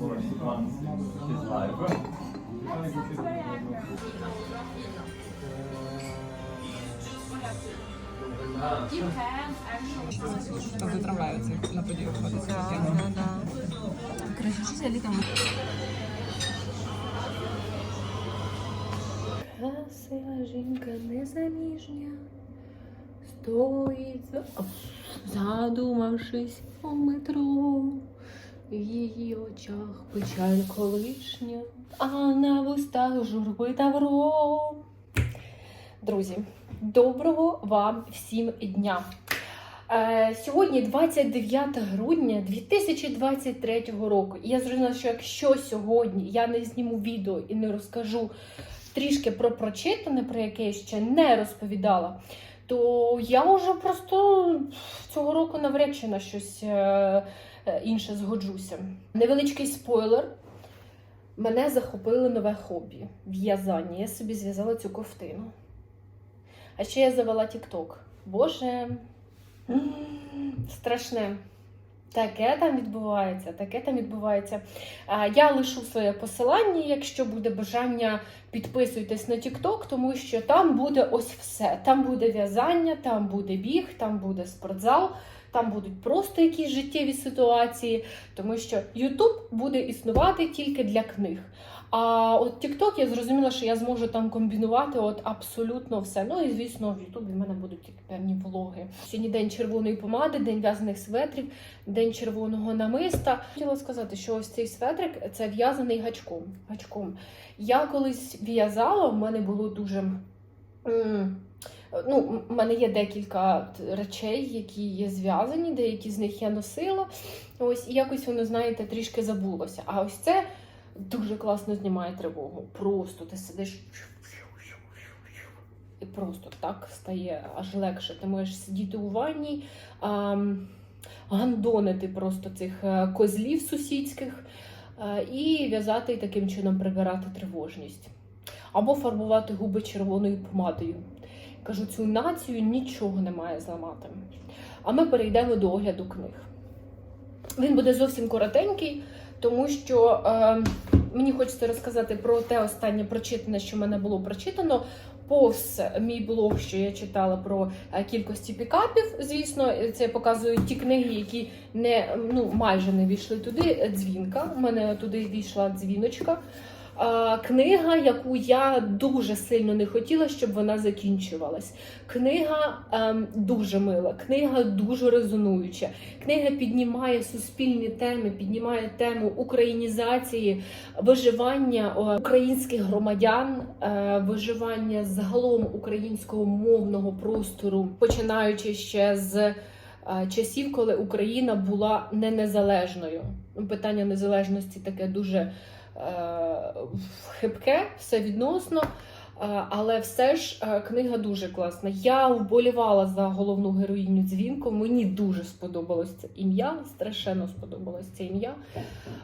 once in his life. Витравляються на. Да, да, да. Короче, чисто літом. Красива жінка незаміжня, стоїть, задумавшись у метро. В її очах печаль колишня, а на вустах журби тавро. Друзі, доброго вам всім дня! Е, Сьогодні 29 грудня 2023 року. І я зрозуміла, що якщо сьогодні я не зніму відео і не розкажу трішки про прочитане, про яке я ще не розповідала, то я вже просто цього року навряд чи на щось е, інше згоджуся. Невеличкий спойлер. Мене захопило нове хобі в'язання. Я собі зв'язала цю ковтину. А ще я завела TikTok. Боже, Страшне. Таке там відбувається, таке там відбувається. Я лишу своє посилання, якщо буде бажання, підписуйтесь на TikTok, тому що там буде ось все. Там буде в'язання, там буде біг, там буде спортзал, там будуть просто якісь життєві ситуації, тому що YouTube буде існувати тільки для книг. А от TikTok я зрозуміла, що я зможу там комбінувати от абсолютно все. Ну і звісно, в Ютубі в мене будуть певні влоги. Сьогодні день червоної помади, день в'язаних светрів, день червоного намиста. Хотіла сказати, що ось цей светрик це в'язаний гачком. гачком. Я колись в'язала, в мене було дуже. М, Ну, в мене є декілька речей, які є зв'язані, деякі з них я носила. Ось і якось воно, знаєте, трішки забулося. А ось це дуже класно знімає тривогу. Просто ти сидиш. І просто так стає аж легше. Ти можеш сидіти у ванні, а, гандонити просто цих е, козлів сусідських е, і в'язати і таким чином прибирати тривожність. Або фарбувати губи червоною помадою. Кажу, цю націю нічого не має зламати. А ми перейдемо до огляду книг. Він буде зовсім коротенький, тому що е, мені хочеться розказати про те останнє прочитане, що в мене було прочитано. Повз мій блог, що я читала про е, кількості пікапів. Звісно, це показують ті книги, які не ну майже не війшли туди. Дзвінка. У мене туди війшла дзвіночка. Книга, яку я дуже сильно не хотіла, щоб вона закінчувалась. Книга ем, дуже мила, книга дуже резонуюча. Книга піднімає суспільні теми, піднімає тему українізації, виживання українських громадян, е, виживання загалом українського мовного простору, починаючи ще з е, часів, коли Україна була не незалежною. Питання незалежності таке дуже хибке, все відносно. Е, Але все ж е, книга дуже класна. Я вболівала за головну героїню дзвінку. Мені дуже сподобалось це ім'я. Страшенно сподобалось це ім'я.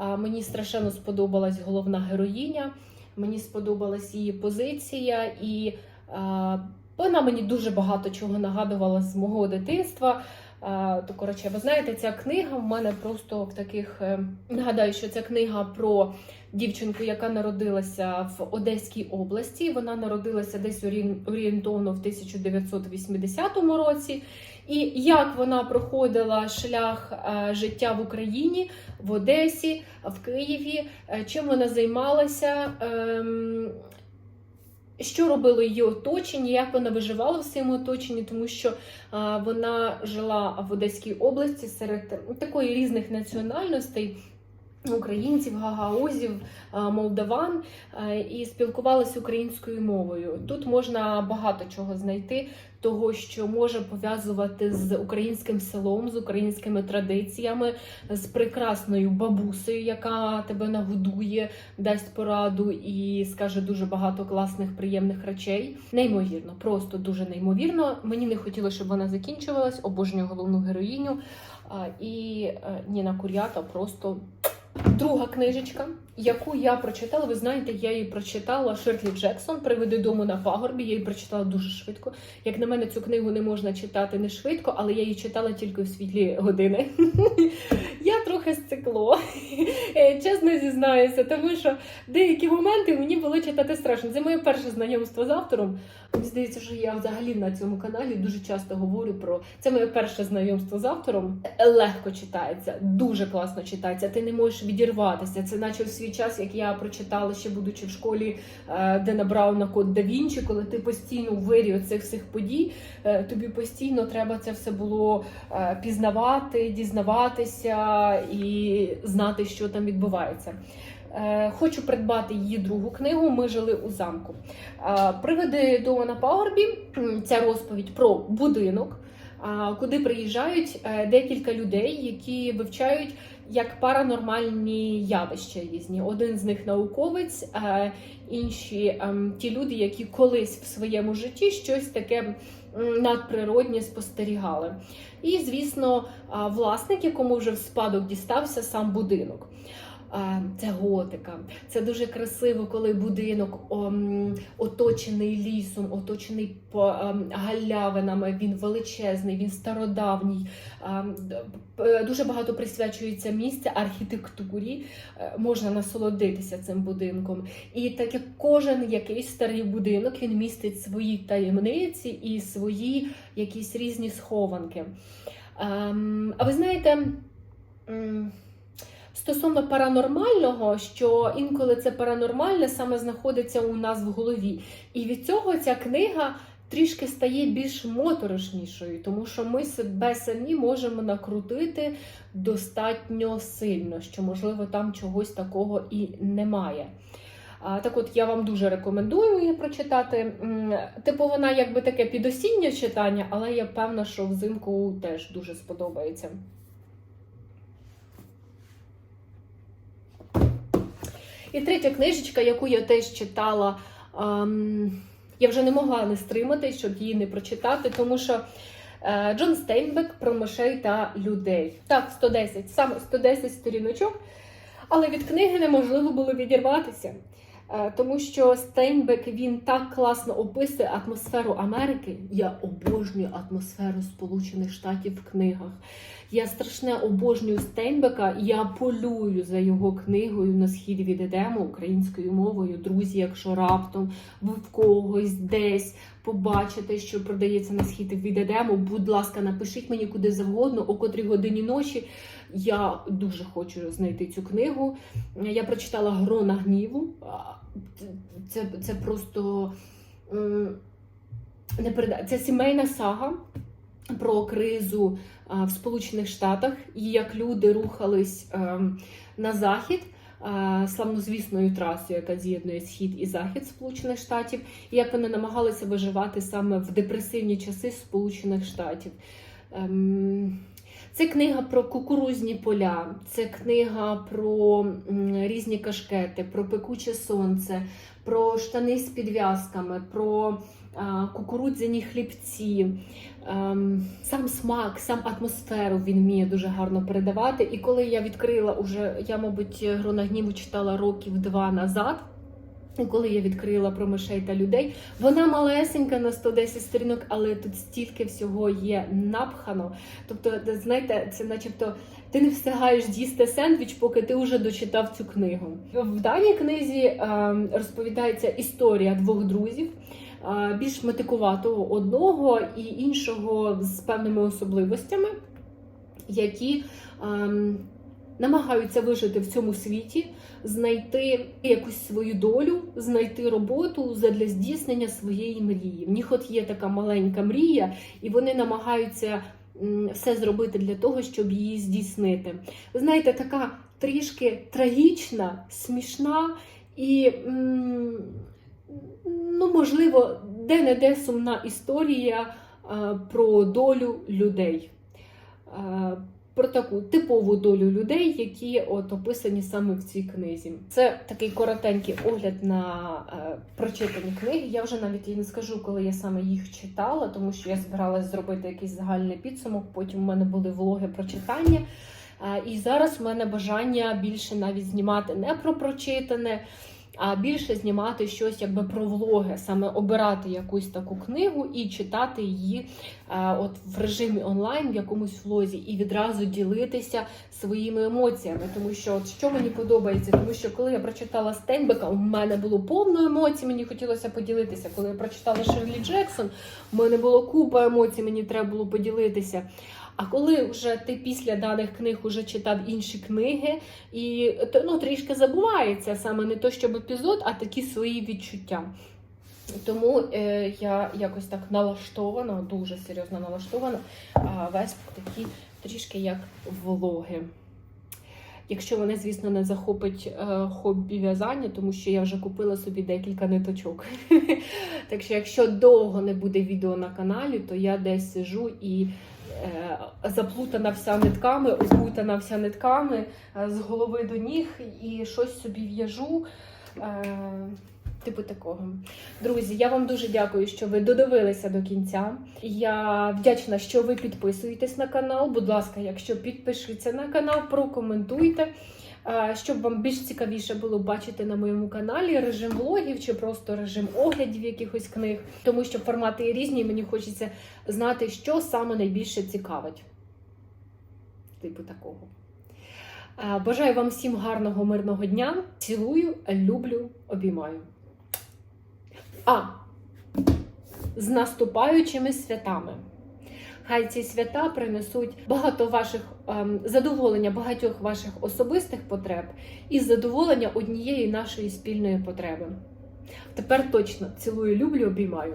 Е, Мені страшенно сподобалась головна героїня. Мені сподобалась її позиція, і е, вона мені дуже багато чого нагадувала з мого дитинства. То коротше, ви знаєте, ця книга в мене просто в таких. е, Нагадаю, що ця книга про дівчинку, яка народилася в Одеській області. Вона народилася десь орієн- орієнтовно в 1980 році. І як вона проходила шлях е, життя в Україні, в Одесі, в Києві, е, чим вона займалася. Що робило її оточення, як вона виживала в своєму оточенні, тому що вона жила в Одеській області серед такої різних національностей. Українців, гагаузів, молдаван і спілкувалася українською мовою. Тут можна багато чого знайти, того, що може пов'язувати з українським селом, з українськими традиціями, з прекрасною бабусею, яка тебе нагодує, дасть пораду і скаже дуже багато класних, приємних речей. Неймовірно, просто дуже неймовірно. Мені не хотілося, щоб вона закінчувалась. Обожнюю головну героїню. І е, Ніна Кур'ята просто друга книжечка, яку я прочитала. Ви знаєте, я її прочитала Ширлі Джексон Приведи дому на пагорбі. Я її прочитала дуже швидко. Як на мене, цю книгу не можна читати не швидко, але я її читала тільки у світлі години. Я трохи стекло. Е, Чесно зізнаюся, тому що деякі моменти мені було читати страшно. Це моє перше знайомство з автором. Мені здається, що я взагалі на цьому каналі дуже часто говорю про це моє перше знайомство з автором. Легко читається, дуже класно читається. Ти не можеш відірватися. Це наче в свій час, як я прочитала ще будучи в школі е, Дена Брауна Код да Вінчі, коли ти постійно у вирі цих всіх подій, е, тобі постійно треба це все було пізнавати, дізнаватися і знати, що там відбувається. Е, Хочу придбати її другу книгу. Ми жили у замку. Е, Приведи дома на пагорбі. Ця розповідь про будинок, куди приїжджають е, декілька людей, які вивчають як паранормальні явища різні. Один з них науковець, е, інші ем, ті люди, які колись в своєму житті щось таке м, надприроднє спостерігали. І, звісно, власник, якому вже в спадок дістався сам будинок. Це готика. Це дуже красиво, коли будинок оточений лісом, оточений галявинами. Він величезний, він стародавній. П- Дуже багато присвячується місця архітектурі. Е, Можна насолодитися цим будинком. І так як кожен якийсь старий будинок він містить свої таємниці і свої якісь різні схованки. Ем, а ви знаєте, стосовно паранормального, що інколи це паранормальне саме знаходиться у нас в голові. І від цього ця книга трішки стає більш моторошнішою, тому що ми себе самі можемо накрутити достатньо сильно, що можливо там чогось такого і немає. Так от я вам дуже рекомендую її прочитати. Типу, вона якби таке підосіннє читання, але я певна, що взимку теж дуже сподобається. І третя книжечка, яку я теж читала, ем, я вже не могла не стримати, щоб її не прочитати, тому що е, Джон Стейнбек про мишей та людей. Так, 110, саме 110 сторіночок. Але від книги неможливо було відірватися. Е, Тому що Стейнбек він так класно описує атмосферу Америки. Я обожнюю атмосферу Сполучених Штатів в книгах. Я страшне обожнюю Стейнбека. Я полюю за його книгою на схід від Едему українською мовою. Друзі, якщо раптом ви в когось десь побачите, що продається на схід від Едему, будь ласка, напишіть мені куди завгодно, о котрій годині ночі. Я дуже хочу знайти цю книгу. Я прочитала Грона гніву. Це, це просто не переда... Це сімейна сага про кризу в Сполучених Штатах і як люди рухались ем, на захід. Славнозвісною трасою, яка з'єднує схід і захід Сполучених Штатів, і як вони намагалися виживати саме в депресивні часи Сполучених Штатів. Ем, це книга про кукурузні поля, це книга про різні кашкети, про пекуче сонце, про штани з підв'язками, про кукурудзяні хлібці. Ем, сам смак, сам атмосферу він вміє дуже гарно передавати. І коли я відкрила уже, я, мабуть, Грона гніву читала років два назад. Коли я відкрила про мишей та людей, вона малесенька на 110 сторінок, але тут стільки всього є напхано. Тобто, знаєте, це начебто ти не встигаєш з'їсти сендвіч, поки ти вже дочитав цю книгу. В даній книзі е, розповідається історія двох друзів. е, Більш метикуватого одного і іншого з певними особливостями, які ем, намагаються вижити в цьому світі, знайти якусь свою долю, знайти роботу задля здійснення своєї мрії. В них от є така маленька мрія, і вони намагаються все зробити для того, щоб її здійснити. Ви знаєте, така трішки трагічна, смішна і, ну, можливо, де-не-де сумна історія е, про долю людей. Е, Про таку типову долю людей, які от описані саме в цій книзі. Це такий коротенький огляд на е, прочитані книги. Я вже навіть не скажу, коли я саме їх читала, тому що я збиралась зробити якийсь загальний підсумок. Потім у мене були влоги про читання. Е, і зараз в мене бажання більше навіть знімати не про прочитане, а більше знімати щось якби про влоги, саме обирати якусь таку книгу і читати її е, от в режимі онлайн в якомусь влозі і відразу ділитися своїми емоціями. Тому що от що мені подобається, тому що коли я прочитала Стейнбека, у мене було повно емоцій, мені хотілося поділитися. Коли я прочитала Шерлі Джексон, у мене було купа емоцій, мені треба було поділитися. А коли вже ти після даних книг уже читав інші книги, і ну, трішки забувається саме не то, щоб епізод, а такі свої відчуття. Тому е, я якось так налаштована, дуже серйозно налаштована, а весь такі трішки як влоги. Якщо мене, звісно, не захопить е, хобі в'язання, тому що я вже купила собі декілька ниточок. так що, якщо довго не буде відео на каналі, то я десь сижу і заплутана вся нитками, опутана вся нитками е, з голови до ніг і щось собі в'яжу. Е, Типу такого. Друзі, я вам дуже дякую, що ви додивилися до кінця. Я вдячна, що ви підписуєтесь на канал. Будь ласка, якщо підпишіться на канал, прокоментуйте. Щоб вам більш цікавіше було бачити на моєму каналі режим влогів чи просто режим оглядів якихось книг, тому що формати є різні, і мені хочеться знати, що саме найбільше цікавить. Типу такого. Бажаю вам всім гарного, мирного дня. Цілую, люблю, обіймаю. А з наступаючими святами. Хай ці свята принесуть багато ваших ем, задоволення багатьох ваших особистих потреб і задоволення однієї нашої спільної потреби. Тепер точно цілую, люблю, обіймаю.